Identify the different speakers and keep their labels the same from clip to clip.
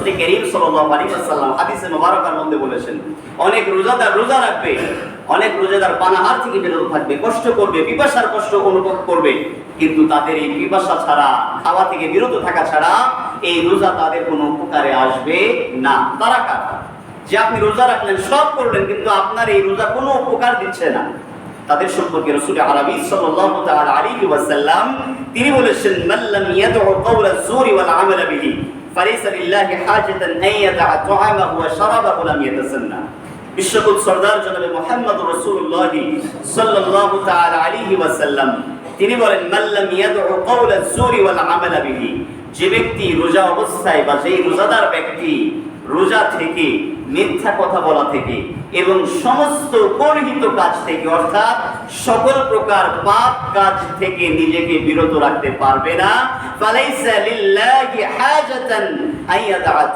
Speaker 1: করিম ওয়াসাল্লাম হাদিসে মুবারকার মধ্যে বলেছেন, অনেক রোজাদার রোজা রাখবে, অনেক রোজাদার পানাহার থেকে বিরত থাকবে, কষ্ট করবে, পিপাসার কষ্ট অনুভব করবে, কিন্তু তাদের এই পিপাসা ছাড়া, খাওয়া থেকে বিরত থাকা ছাড়া এই রোজা তাদের কোনো উপকারে আসবে না। তারা কারা? যে আপনি রোজা রাখলেন, সব করলেন, কিন্তু আপনার এই রোজা কোনো উপকার দিচ্ছে না। তাদের সম্পর্কে রাসূল আরবি ওয়াসাল্লাম তিনি বলেছেন মাল্লাম কাওলা যুরি ওয়াল বিহি। ফালাইসা লিল্লাহি হাজাতান আন ইয়াদা তুআমাহু ওয়া শারাবাহু লাম ইয়াতাসান্না বিশ্বকুল সরদার জনাবে মুহাম্মদ রাসূলুল্লাহ সাল্লাল্লাহু তাআলা আলাইহি ওয়াসাল্লাম তিনি বলেন মাল্লাম ইয়াদউ কাওলা যুরি ওয়াল আমাল বিহি যে ব্যক্তি রোজা অবস্থায় বা যেই রোজাদার ব্যক্তি রোজা থেকে মিথ্যা কথা বলা থেকে এবং সমস্ত গর্হিত কাজ থেকে অর্থাৎ সকল প্রকার পাপ কাজ থেকে নিজেকে বিরত রাখতে পারবে না। ফালাইসা লিল্লাহি হাজাতান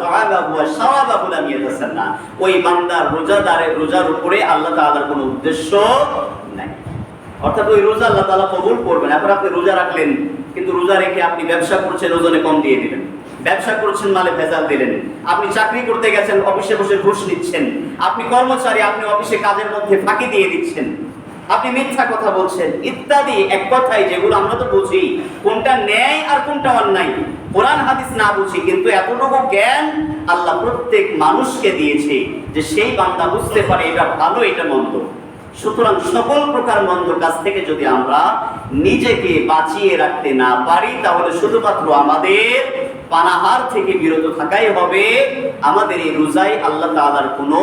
Speaker 1: ওয়া লাম ইয়াতাসান্না। ওই রোজাদারের রোজার উপরে আল্লাহ তাআলার কোনো উদ্দেশ্য নাই। অর্থাৎ ওই রোজা আল্লাহ তাআলা কবুল করবেন। এখন আপনি রোজা রাখলেন, কিন্তু রোজা রেখে আপনি ব্যবসা করছেন, ওজনে কম দিয়ে দিলেন। ব্যবসা করছেন মালে ভেজাল দিলেন। আপনি চাকরি করতে গেছেন, অফিসে বসে ঘুষ নিচ্ছেন। আপনি কর্মচারী, আপনি অফিসে কাজের মধ্যে ফাঁকি দিয়ে দিচ্ছেন। আপনি মিথ্যা কথা বলছেন। ইত্যাদি এক কথাই যেগুলো আমরা তো বুঝি, কোনটা ন্যায় আর কোনটা অন্যায়। কোরআন হাদিস না বুঝি, কিন্তু এতটুকু জ্ঞান আল্লাহ প্রত্যেক মানুষকে দিয়েছে যে সেই বান্দা বুঝতে পারে এটা ভালো, এটা মন্দ। সুতরাং সকল প্রকার মন্দ কাজ থেকে যদি আমরা নিজেকে বাঁচিয়ে রাখতে না পারি, তাহলে শুধুমাত্র আমাদের পানাহার থেকে বিরত থাকাই হবে। আমাদের এই রোজায় আল্লাহ তাআলার কোনো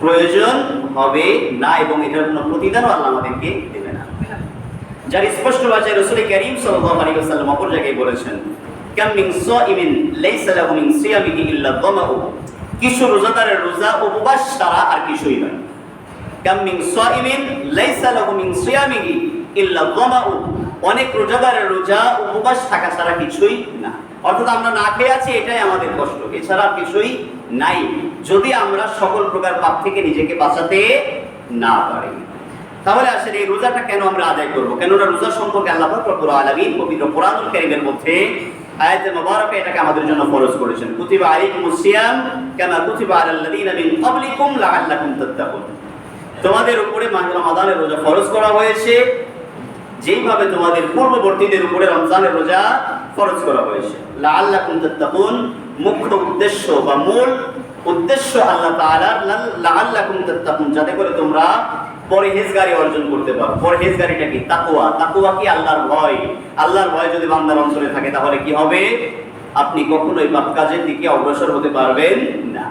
Speaker 1: প্রয়োজন হবে না এবং এটার কোনো প্রতিদানও আল্লাহ আমাদেরকে দেবে না। যার স্পষ্ট ভাষায় রসুল করিম সাল্লাল্লাহু আলাইহি ওয়াসাল্লাম অপর জায়গায় বলেছেন কিছু রোজাদারের রোজা উপবাস ছাড়া আর কিছুই নয়। কাম মিন সাইমিন লাইসা লাহু মিন সিয়ামিহি ইল্লা অনেক রোজাদারের রোজা উপবাস থাকা ছাড়া কিছুই না। অর্থাৎ আমরা না খেয়ে আছি, এটাই আমাদের কষ্ট। এছাড়া কিছুই নাই। যদি আমরা সকল প্রকার পাপ থেকে নিজেকে বাঁচাতে না পারি। তাহলে আসলে এই রোজাটা কেন আমরা আদায় করব? কেননা রোজা সম্পর্কে আল্লাহ রব্বুল আলামিন পবিত্র কোরআনুল কারীমের মধ্যে আয়াতে মুবারাকা এটাকে আমাদের জন্য ফরজ করেছেন। কুতিবা আলাইকুমুস সিয়াম কামা কুতিবা আলাল লাযিনা মিন ক্বাবলিকুম লাআল্লাকুম তাত্তাকুন। তোমাদের উপরে মাহে রমাদানের রোজা ফরজ করা হয়েছে। যেইভাবে তোমাদের পূর্ববর্তীদের উপরে রমজানের রোজা ফরজ করা হয়েছে। লাআল্লাকুম তাত্তাকুন, মুখ্য উদ্দেশ্য বা মূল উদ্দেশ্য আল্লাহ তাআলার লাআল্লাকুম তাত্তাকুন, যাতে করে তোমরা পরহেজগারি অর্জন করতে পারো। পরহেজগারিটা কি? তাকওয়া। তাকওয়া কি? আল্লাহর ভয়। আল্লাহর ভয় যদি বান্দার অন্তরে থাকে, তাহলে কি হবে? আপনি কখনোই পাপ কাজের দিকে অগ্রসর হতে পারবেন না।